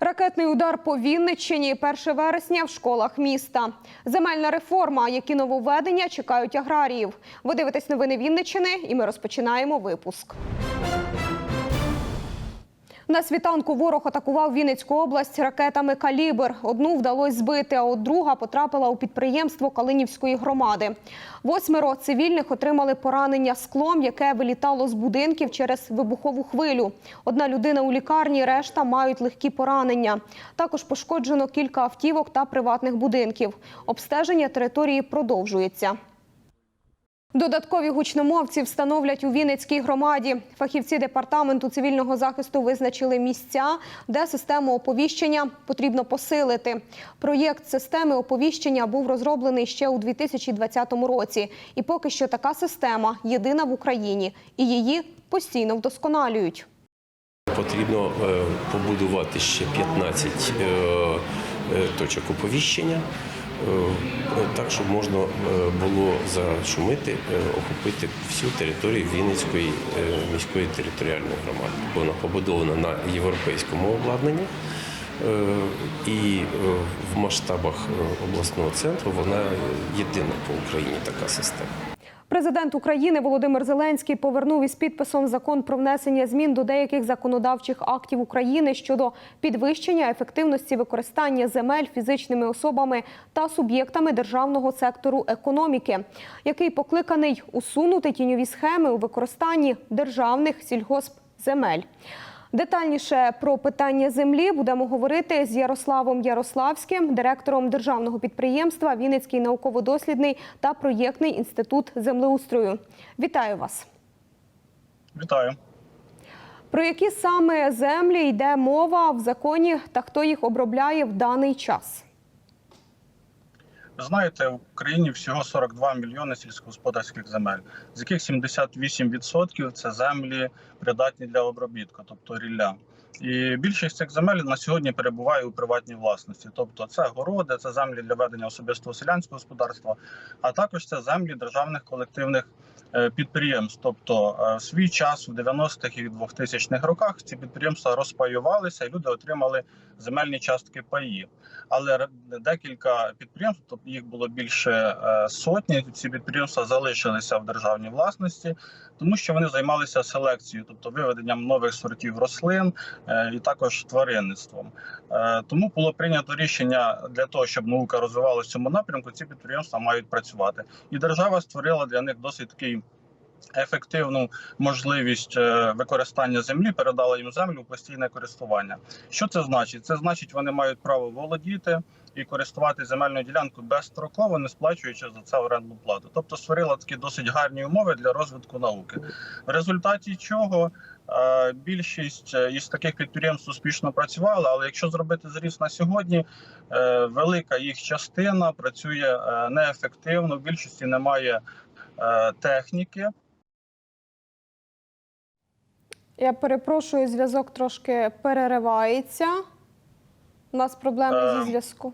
Ракетний удар по Вінниччині 1 вересня в школах міста. Земельна реформа, які нововведення чекають аграріїв. Ви дивитесь новини Вінниччини, і ми розпочинаємо випуск. На світанку ворог атакував Вінницьку область ракетами «Калібр». Одну вдалося збити, а от друга потрапила у підприємство Калинівської громади. Восьмеро цивільних отримали поранення склом, яке вилітало з будинків через вибухову хвилю. Одна людина у лікарні, решта мають легкі поранення. Також пошкоджено кілька автівок та приватних будинків. Обстеження території продовжується. Додаткові гучномовці встановлять у Вінницькій громаді. Фахівці департаменту цивільного захисту визначили місця, де систему оповіщення потрібно посилити. Проєкт системи оповіщення був розроблений ще у 2020 році. І поки що така система єдина в Україні, і її постійно вдосконалюють. Потрібно е, побудувати ще 15 е, е, точок оповіщення, так, щоб можна е, було зашумити, е, охопити всю територію Вінницької е, міської територіальної громади. Вона побудована на європейському обладнанні. е, І е, в масштабах е, обласного центру вона єдина по Україні така система. Президент України Володимир Зеленський повернув із підписом закон про внесення змін до деяких законодавчих актів України щодо підвищення ефективності використання земель фізичними особами та суб'єктами державного сектору економіки, який покликаний усунути тіньові схеми у використанні державних сільгоспземель. Детальніше про питання землі будемо говорити з Ярославом Ярославським, директором державного підприємства Вінницький науково-дослідний та проєктний інститут землеустрою. Вітаю вас! Вітаю. Про які саме землі йде мова в законі та хто їх обробляє в даний час? Ви знаєте, в Україні всього 42 мільйони сільськогосподарських земель, з яких 78% – це землі придатні для обробітку, тобто рілля. І більшість цих земель на сьогодні перебуває у приватній власності, тобто це городи, це землі для ведення особистого селянського господарства, а також це землі державних колективних е, підприємств. Тобто е, в свій час в 90-х і 2000-х роках ці підприємства розпаювалися, і люди отримали земельні частки паї. Але декілька підприємств, тобто їх було більше е, сотні. Ці підприємства залишилися в державній власності, тому що вони займалися селекцією, тобто виведенням нових сортів рослин і також тваринництвом. Е, Тому було прийнято рішення для того, щоб наука розвивалася в цьому напрямку. Ці підприємства мають працювати, і держава створила для них досить такий. Ефективну можливість е, використання землі передала їм землю у постійне користування. Що це значить? Це значить, вони мають право володіти і користувати земельною ділянкою безстроково, не сплачуючи за це орендну плату. Тобто створила такі досить гарні умови для розвитку науки. В результаті чого е, більшість е, із таких підприємств успішно працювала. Але якщо зробити зріз на сьогодні, е, велика їх частина працює неефективно. В більшості немає техніки. Я перепрошую, зв'язок трошки переривається. У нас проблеми зі зв'язку.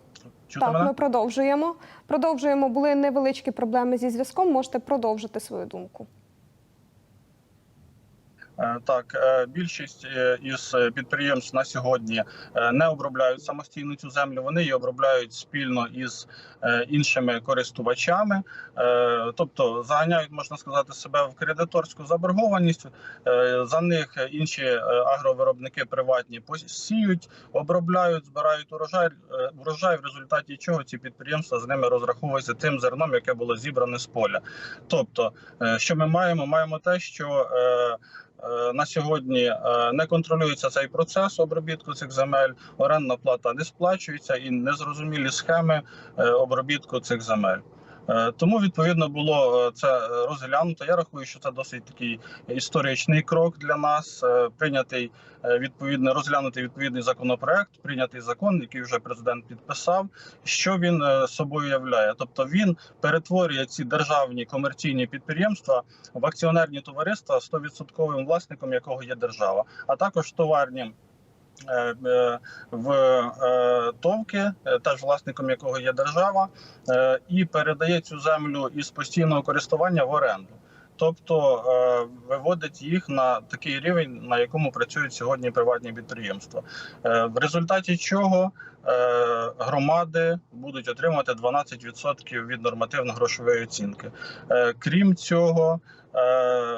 Чути Так, мене? ми продовжуємо. Продовжуємо. Були невеличкі проблеми зі зв'язком. Можете продовжити свою думку. Е, Так, е, більшість е, із підприємств на сьогодні не обробляють самостійно цю землю. Вони її обробляють спільно із іншими користувачами, тобто заганяють, можна сказати, себе в кредиторську заборгованість. За них інші агровиробники приватні посіють, обробляють, збирають урожай, урожай, в результаті чого ці підприємства з ними розраховуються тим зерном, яке було зібране з поля. Тобто, що ми маємо? Маємо те, що на сьогодні е, не контролюється цей процес обробітку цих земель. Орендна плата не сплачується і незрозумілі схеми е, обробітку цих земель. Е, Тому відповідно було е, це е, розглянуто. Я рахую, що це досить такий історичний крок для нас. Прийнятий відповідно розглянутий відповідний законопроект, прийнятий закон, який вже президент підписав. Що він собою являє? Тобто він перетворює ці державні комерційні підприємства в акціонерні товариства, 100% власником якого є держава, а також товарні в е, товки, е, теж власником якого є держава, е, і передає цю землю із постійного користування в оренду. Тобто е, виводить їх на такий рівень, на якому працюють сьогодні приватні підприємства, Е, в результаті чого е, громади будуть отримувати 12% від нормативно-грошової оцінки. Е, Крім цього, е,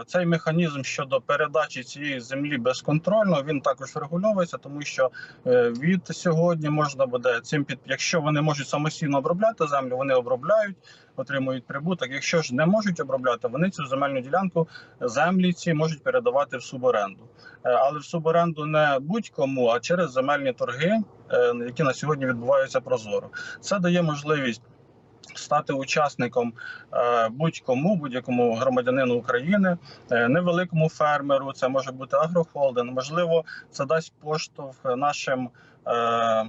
цей механізм щодо передачі цієї землі безконтрольно він також врегульовується, тому що е, від сьогодні можна буде цим під, якщо вони можуть самостійно обробляти землю, вони обробляють, отримують прибуток. Якщо ж не можуть обробляти, вони цю земельну ділянку землі ці можуть передавати в суборенду. Е, Але в суборенду не будь-кому, а через земельні торги, е, які на сьогодні відбуваються прозоро. Це дає можливість стати учасником е, будь-кому, будь-якому громадянину України, е, невеликому фермеру. Це може бути агрохолдинг. Можливо, це дасть поштовх нашим. Е,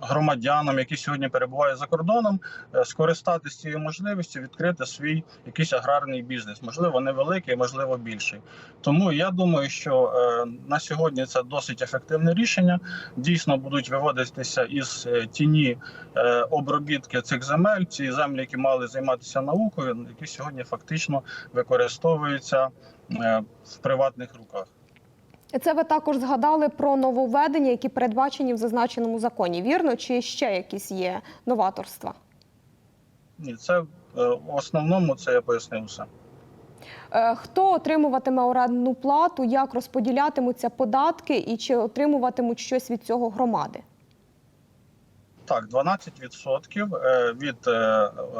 Громадянам, які сьогодні перебувають за кордоном, е, скористатися цією можливістю, відкрити свій якийсь аграрний бізнес, можливо, невеликий, можливо, більший. Тому я думаю, що е, на сьогодні це досить ефективне рішення. Дійсно будуть виводитися із тіні обробітки цих земель, ці землі, які мали займатися наукою, які сьогодні фактично використовуються в приватних руках. Це ви також згадали про нововведення, які передбачені в зазначеному законі. Вірно, чи ще якісь є новаторства? Ні, це е, в основному це я пояснив все. Е, Хто отримуватиме орендну плату, як розподілятимуться податки і чи отримуватимуть щось від цього громади? Так, 12% е, від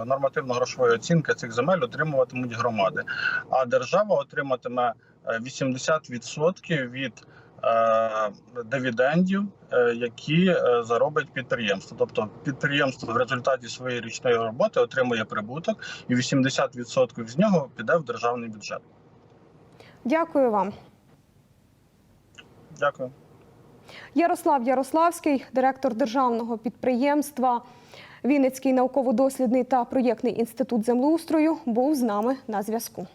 нормативно-грошової оцінки цих земель отримуватимуть громади, а держава отриматиме 80% від е, дивідендів, е, які е, заробить підприємство. Тобто підприємство в результаті своєї річної роботи отримує прибуток, і 80% з нього піде в державний бюджет. Дякую вам. Дякую. Ярослав Ярославський, директор державного підприємства Вінницький науково-дослідний та проєктний інститут землеустрою, був з нами на зв'язку.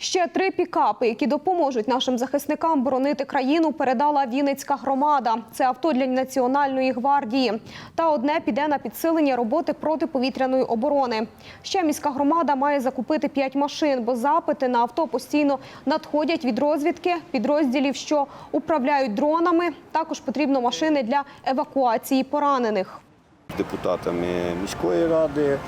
Ще три пікапи, які допоможуть нашим захисникам боронити країну, передала Вінницька громада. Це авто для Національної гвардії. Та одне піде на підсилення роботи протиповітряної оборони. Ще міська громада має закупити п'ять машин, бо запити на авто постійно надходять від розвідки підрозділів, що управляють дронами. Також потрібно машини для евакуації поранених. Депутатами міської ради, е,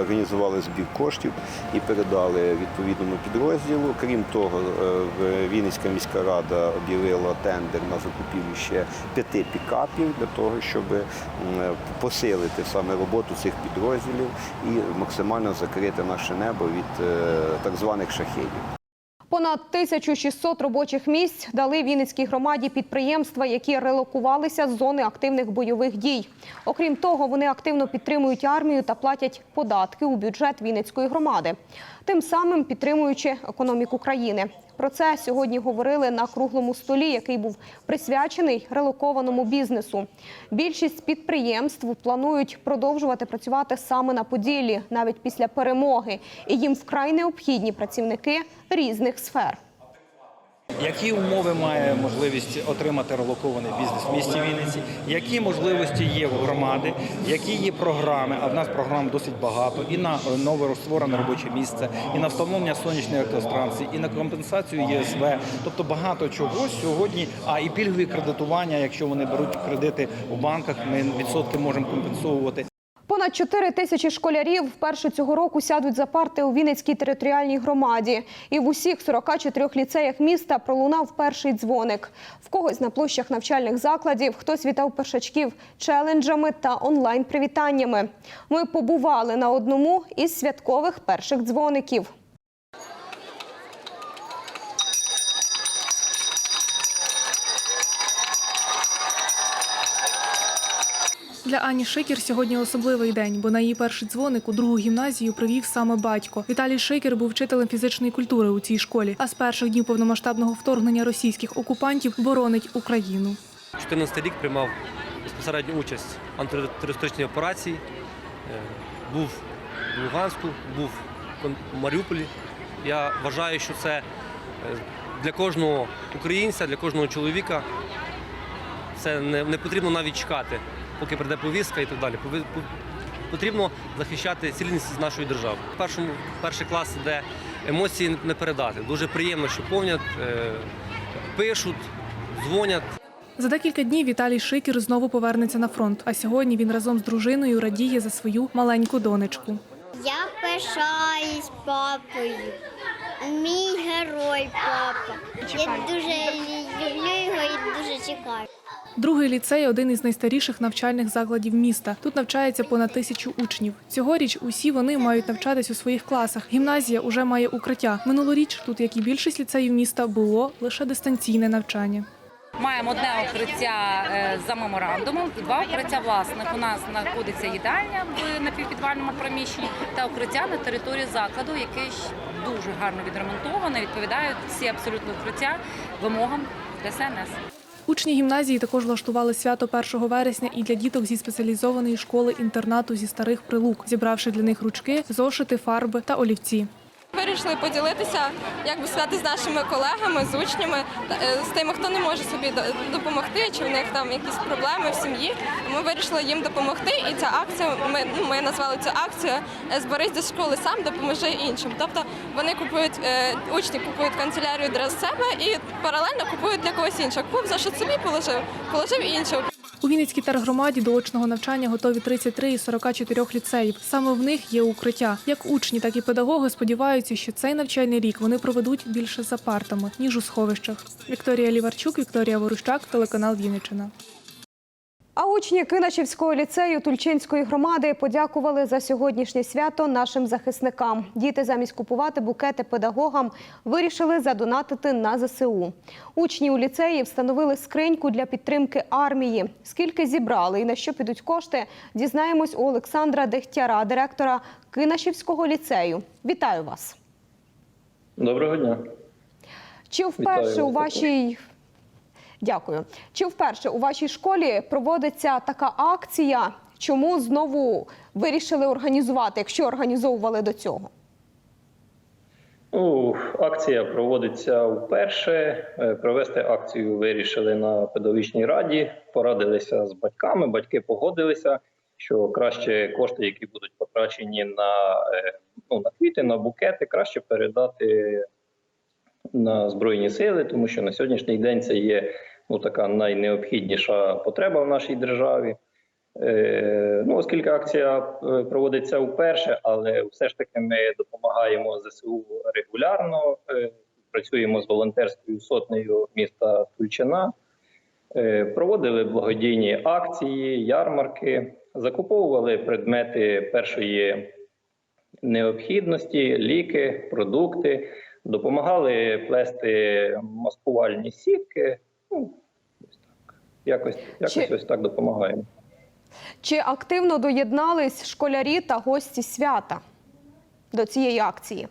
організували збір коштів і передали відповідному підрозділу. Крім того, е, Вінницька міська рада об'явила тендер на закупівлю ще п'яти пікапів для того, щоб посилити саме роботу цих підрозділів і максимально закрити наше небо від е, так званих шахедів. Понад 1600 робочих місць дали Вінницькій громаді підприємства, які релокувалися з зони активних бойових дій. Окрім того, вони активно підтримують армію та платять податки у бюджет Вінницької громади, тим самим підтримуючи економіку країни. Про це сьогодні говорили на круглому столі, який був присвячений релокованому бізнесу. Більшість підприємств планують продовжувати працювати саме на Поділлі, навіть після перемоги, і їм вкрай необхідні працівники різних сфер. Які умови має можливість отримати релокований бізнес в місті Вінниці? Які можливості є в громади? Які є програми? А в нас програм досить багато і на нове створене робоче місце, і на встановлення сонячної електростанції, і на компенсацію ЄСВ. Тобто багато чого сьогодні. А і пільгові кредитування, якщо вони беруть кредити у банках, ми відсотки можемо компенсовувати. Понад 4 тисячі школярів вперше цього року сядуть за парти у Вінницькій територіальній громаді. І в усіх 44 ліцеях міста пролунав перший дзвоник. В когось на площах навчальних закладів, хтось вітав першачків челенджами та онлайн-привітаннями. Ми побували на одному із святкових перших дзвоників. Для Ані Шикер сьогодні особливий день, бо на її перший дзвоник у другу гімназію привів саме батько. Віталій Шикер був вчителем фізичної культури у цій школі, а з перших днів повномасштабного вторгнення російських окупантів боронить Україну. 14 рік приймав безпосередню участь в антитерористичній операції. Е, Був в Луганську, був в Маріуполі. Я вважаю, що це е, для кожного українця, для кожного чоловіка це не, не потрібно навіть чекати, поки прийде повістка і так далі. Потрібно захищати цілісність нашої держави. В першому перший клас, де емоції не передати. Дуже приємно, що повнять, е, пишуть, дзвонять. За декілька днів Віталій Шикір знову повернеться на фронт. А сьогодні він разом з дружиною радіє за свою маленьку донечку. Я пишаюсь папою. Мій герой папа. Я дуже люблю його і дуже чекаю. Другий ліцей один із найстаріших навчальних закладів міста. Тут навчається понад тисячу учнів. Цьогоріч усі вони мають навчатись у своїх класах. Гімназія уже має укриття. Минулоріч тут, як і більшість ліцеїв міста, було лише дистанційне навчання. Маємо одне укриття е, за меморандумом два укриття власних. У нас знаходиться їдальня в напівпідвальному приміщенні та укриття на території закладу, яке дуже гарно відремонтоване. Відповідають всі абсолютно укриття вимогам ДСНС. Учні гімназії також влаштували свято 1 вересня і для діток зі спеціалізованої школи-інтернату зі старих прилук, зібравши для них ручки, зошити, фарби та олівці. Вирішили поділитися якби сказати, з нашими колегами, з учнями, е, з тими, хто не може собі допомогти, чи в них там якісь проблеми в сім'ї. Ми вирішили їм допомогти, і ця акція ми, ну, ми назвали цю акцію Зберись до школи сам, допоможи іншим. Тобто вони купують е, учні купують канцелярію для себе і паралельно купують для когось іншого. Купив за що собі положив, положив іншого. У Вінницькій тергромаді до очного навчання готові 33 із 44 ліцеїв. Саме в них є укриття. Як учні, так і педагоги сподіваються, що цей навчальний рік вони проведуть більше за партами, ніж у сховищах. Вікторія Ліварчук, Вікторія Ворущак, телеканал Вінниччина. А учні Киначівського ліцею Тульчинської громади подякували за сьогоднішнє свято нашим захисникам. Діти замість купувати букети педагогам вирішили задонатити на ЗСУ. Учні у ліцеї встановили скриньку для підтримки армії. Скільки зібрали і на що підуть кошти, дізнаємось у Олександра Дехтяра, директора Кинашівського ліцею. Вітаю вас! Доброго дня. Чи вперше Вітаю у вашій дякую? Чи вперше у вашій школі проводиться така акція? Чому знову вирішили організувати, якщо організовували до цього? Ну, акція проводиться вперше. Е, Провести акцію вирішили на педагогічній раді, порадилися з батьками. Батьки погодилися, що краще кошти, які будуть потрачені на, е, ну, на квіти, на букети, краще передати на збройні сили, тому що на сьогоднішній день це є ну, така найнеобхідніша потреба в нашій державі. Е, Ну, оскільки акція е, проводиться вперше, але все ж таки ми допомагаємо ЗСУ регулярно. е, Працюємо з волонтерською сотнею міста Тульчина, проводили благодійні акції, ярмарки, закуповували предмети першої необхідності, ліки, продукти, допомагали плести маскувальні сітки. Ну, ось так. Якось, якось Чи- ось так допомагаємо. Чи активно доєднались школярі та гості свята до цієї акції?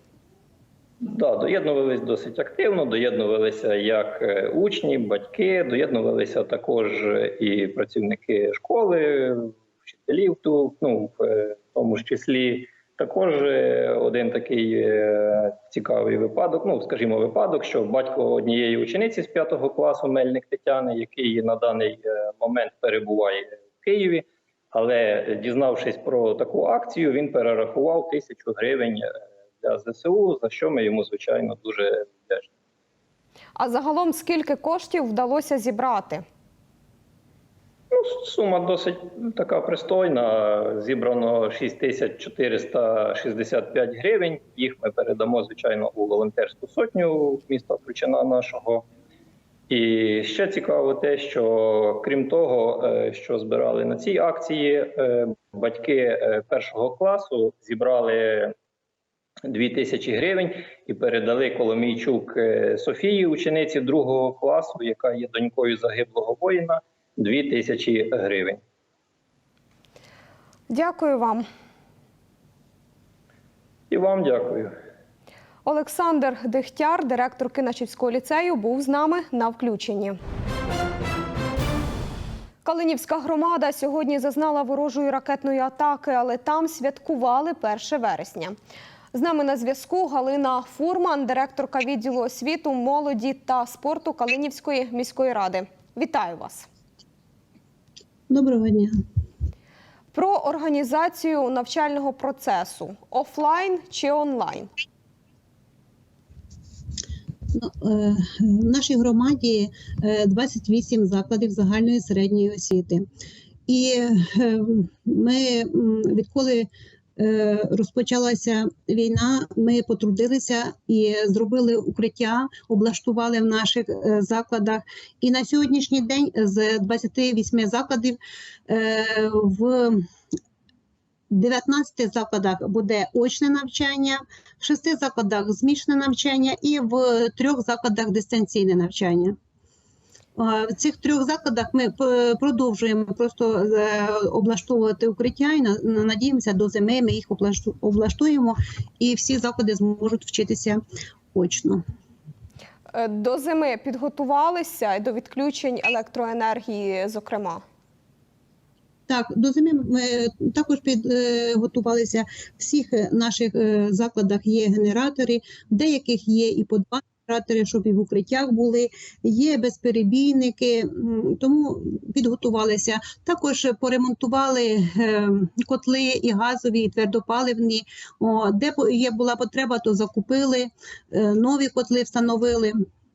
Да, доєднувались досить активно, доєднувалися як е, учні, батьки, доєднувалися також е, і працівники школи, вчителів ну, в е, тому ж числі. Також е, один такий е, цікавий випадок, ну скажімо, випадок, що батько однієї учениці з п'ятого класу Мельник Тетяни, який на даний е, момент перебуває в Києві, але дізнавшись про таку акцію, він перерахував тисячу гривень для ЗСУ, за що ми йому звичайно дуже вдячні. А загалом скільки коштів вдалося зібрати? Ну, сума досить така пристойна. Зібрано 6465 гривень. Їх ми передамо, звичайно, у волонтерську сотню міста Тульчина нашого. І ще цікаво те, що крім того, е, що збирали на цій акції, е, батьки е, першого класу зібрали 2000 гривень і передали Коломійчук Софії, учениці другого класу, яка є донькою загиблого воїна, 2000 гривень. Дякую вам. І вам дякую. Олександр Дехтяр, директор Киначівського ліцею, був з нами на включенні. Калинівська громада сьогодні зазнала ворожої ракетної атаки, але там святкували 1 вересня. З нами на зв'язку Галина Фурман, директорка відділу освіту, молоді та спорту Калинівської міської ради. Вітаю вас! Доброго дня. Про організацію навчального процесу офлайн чи онлайн. Ну, е, В нашій громаді е, 28 закладів загальної середньої освіти. І е, ми, відколи е, розпочалася війна, ми потрудилися і зробили укриття, облаштували в наших е, закладах. І на сьогоднішній день з 28 закладів е, в 19 закладах буде очне навчання, в шести закладах змішане навчання і в трьох закладах дистанційне навчання. В цих трьох закладах ми продовжуємо просто е, облаштовувати укриття і на- на- надіємося до зими. Ми їх облаштуємо, і всі заклади зможуть вчитися очно. Е, До зими підготувалися до відключень електроенергії, зокрема. Так, до зими ми також підготувалися. В всіх е, наших е, закладах є генератори, в деяких є і по два генератори, щоб і в укриттях були, є безперебійники, тому підготувалися. Також поремонтували е, котли і газові, і твердопаливні. О, де є була потреба, то закупили, е, нові котли встановили,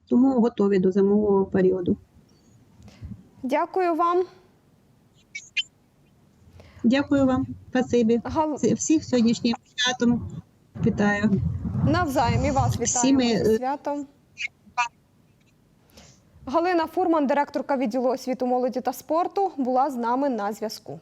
тому готові до зимового періоду. Дякую вам. Дякую вам, спасибі. Гал... Всіх сьогоднішнім святом вітаю. Навзаєм і вас Всі ми, е, святом. Галина Фурман, директорка відділу освіту молоді та спорту, була з нами на зв'язку.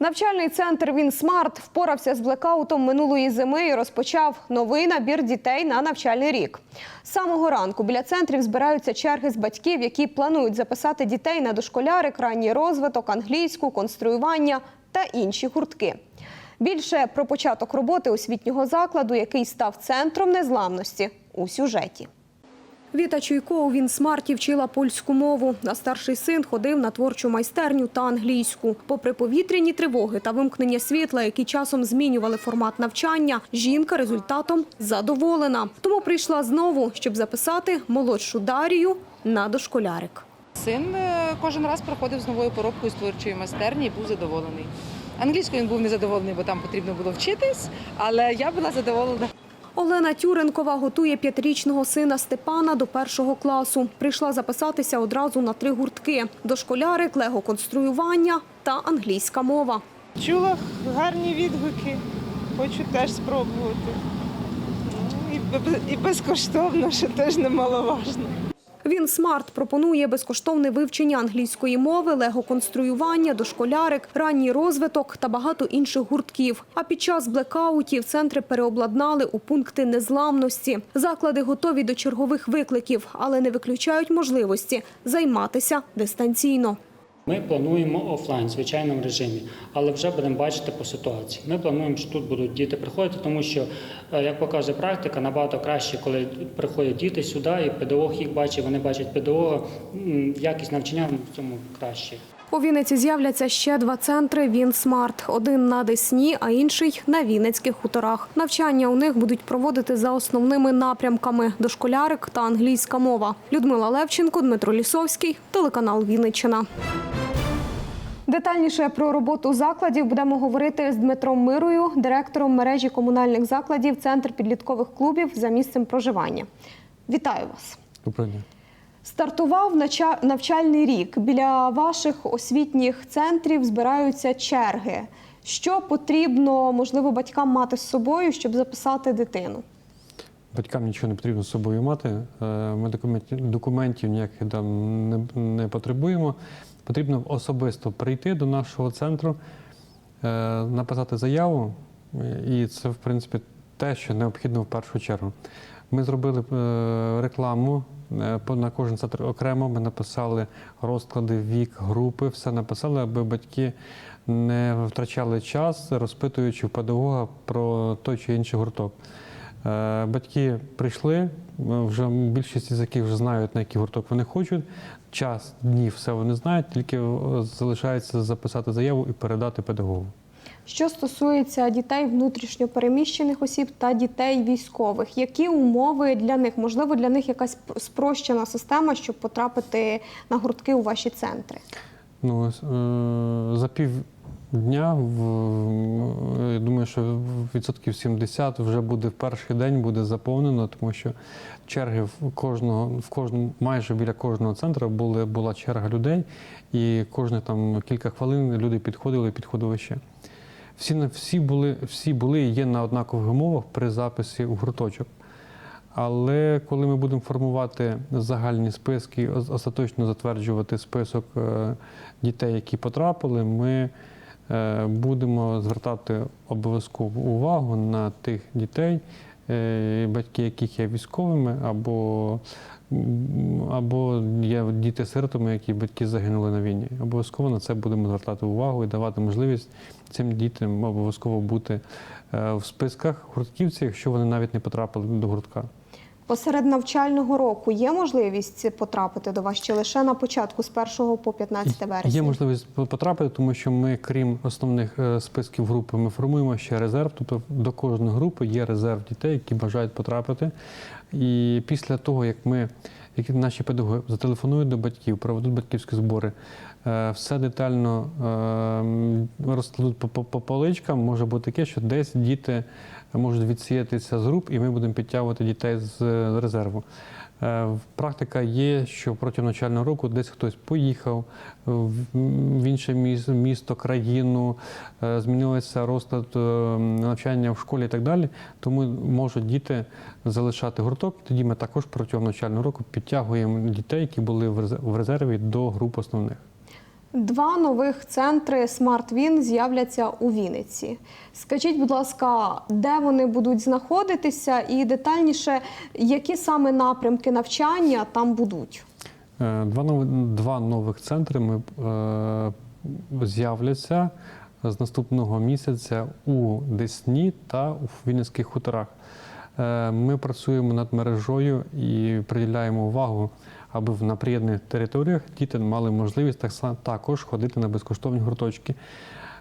Навчальний центр Вінсмарт впорався з блекаутом минулої зими і розпочав новий набір дітей на навчальний рік. З самого ранку біля центрів збираються черги з батьків, які планують записати дітей на дошколярик, ранній розвиток, англійську, конструювання та інші гуртки. Більше про початок роботи освітнього закладу, який став центром незламності у сюжеті. Віта Чуйко у Вінсмарті вчила польську мову, а старший син ходив на творчу майстерню та англійську. Попри повітряні тривоги та вимкнення світла, які часом змінювали формат навчання, жінка результатом задоволена. Тому прийшла знову, щоб записати молодшу Дарію на дошколярик. Син е, кожен раз проходив з новою поробкою з творчої майстерні і був задоволений. Англійською він був незадоволений, бо там потрібно було вчитись, але я була задоволена. Олена Тюренкова готує п'ятирічного сина Степана до першого класу. Прийшла записатися одразу на три гуртки: дошколярик, лего-конструювання та англійська мова. Чула гарні відгуки, хочу теж спробувати. Ну, І, і безкоштовно, що теж немаловажно. Він смарт пропонує безкоштовне вивчення англійської мови, лего-конструювання, дошколярик, ранній розвиток та багато інших гуртків. А під час блекаутів центри переобладнали у пункти незламності. Заклади готові до чергових викликів, але не виключають можливості займатися дистанційно. Ми плануємо офлайн в звичайному режимі, але вже будемо бачити по ситуації. Ми плануємо, що тут будуть діти приходити, тому що, е, як показує практика, набагато краще, коли приходять діти сюди, і педагог їх бачить, вони бачать педагога. Якість навчання в цьому краще. У Вінниці з'являться ще два центри Вінсмарт. Один на Десні, а інший на Вінницьких хуторах. Навчання у них будуть проводити за основними напрямками: дошколярик та англійська мова. Людмила Левченко, Дмитро Лісовський, телеканал Вінниччина. Детальніше про роботу закладів будемо говорити з Дмитром Мирою, директором мережі комунальних закладів Центр підліткових клубів за місцем проживання. Вітаю вас. Доброго дня. Стартував навчальний рік. Біля ваших освітніх центрів збираються черги. Що потрібно, можливо, батькам мати з собою, щоб записати дитину? Батькам нічого не потрібно з собою мати. Е, Ми документів, ніяких там не, не потребуємо. Потрібно особисто прийти до нашого центру, е, написати заяву, і це, в принципі, те, що необхідно в першу чергу. Ми зробили е, рекламу е, на кожен центр окремо. Ми написали розклади вік, групи, все написали, аби батьки не втрачали час, розпитуючи в педагога про той чи інший гурток. Батьки прийшли, вже більшість з яких вже знають, на який гурток вони хочуть. Час, днів, все вони знають, тільки е, залишається записати заяву і передати педагогу. Що стосується дітей внутрішньо переміщених осіб та дітей військових, які умови для них? Можливо, для них якась спрощена система, щоб потрапити на гуртки у ваші центри? Ну, за за півдня, в- я думаю, що відсотків 70 вже буде в перший день буде заповнено, тому що черги в кожного, в кожному, майже біля кожного центру були, була черга людей, і кожні там кілька хвилин люди підходили і підходили ще. Всі, всі, були, всі були і є на однакових умовах при записі у гурточок. Але коли ми будемо формувати загальні списки, ос- остаточно затверджувати список е, дітей, які потрапили, ми будемо звертати обов'язкову увагу на тих дітей, е, батьки яких є військовими, або, або є діти-сиротами, які батьки загинули на війні. Обов'язково на це будемо звертати увагу і давати можливість цим дітям обов'язково бути е, в списках гуртківців, якщо вони навіть не потрапили до гуртка. Посеред навчального року є можливість потрапити до вас чи лише на початку з 1 по 15 вересня? Є можливість потрапити, тому що ми, крім основних е, списків групи, ми формуємо ще резерв. Тобто до кожної групи є резерв дітей, які бажають потрапити. І після того, як ми, як наші педагоги зателефонують до батьків, проведуть батьківські збори, е, все детально е, розкладуть по поличкам, може бути таке, що десь діти можуть відсіятися з груп, і ми будемо підтягувати дітей з резерву. Е, Практика є, що протягом навчального року десь хтось поїхав в інше міс- місто, країну, е, змінився розклад е, навчання в школі і так далі. Тому можуть діти залишати гурток. Тоді ми також протягом навчального року підтягуємо дітей, які були в резерві до груп основних. Два нових центри SmartWin з'являться у Вінниці. Скажіть, будь ласка, де вони будуть знаходитися, і детальніше, які саме напрямки навчання там будуть? Е, Два, нов- два нових центри ми, е, з'являться з наступного місяця у Десні та у Вінницьких хуторах. Е, Ми працюємо над мережою і приділяємо увагу, аби в- на приєднаних територіях діти мали можливість так також ходити на безкоштовні гурточки.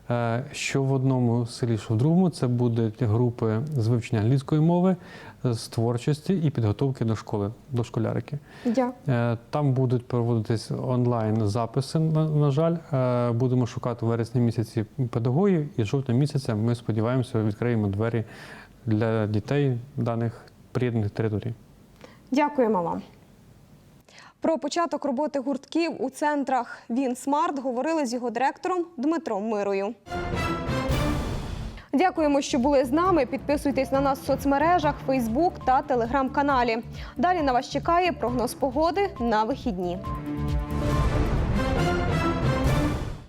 Е, Що в одному селі, що в другому, це будуть групи з вивчення англійської мови, з творчості і підготовки до школи, до школярики. Дякую. Е, Там будуть проводитись онлайн записи. На, на жаль, Е, будемо шукати в вересні місяці педагогів, і жовтня місяця ми сподіваємося, відкриємо двері для дітей даних приєднаних територій. Дякуємо вам. Про початок роботи гуртків у центрах Вінсмарт говорили з його директором Дмитром Мирою. Дякуємо, що були з нами. Підписуйтесь на нас в соцмережах, Фейсбук та телеграм-каналі. Далі на вас чекає прогноз погоди на вихідні.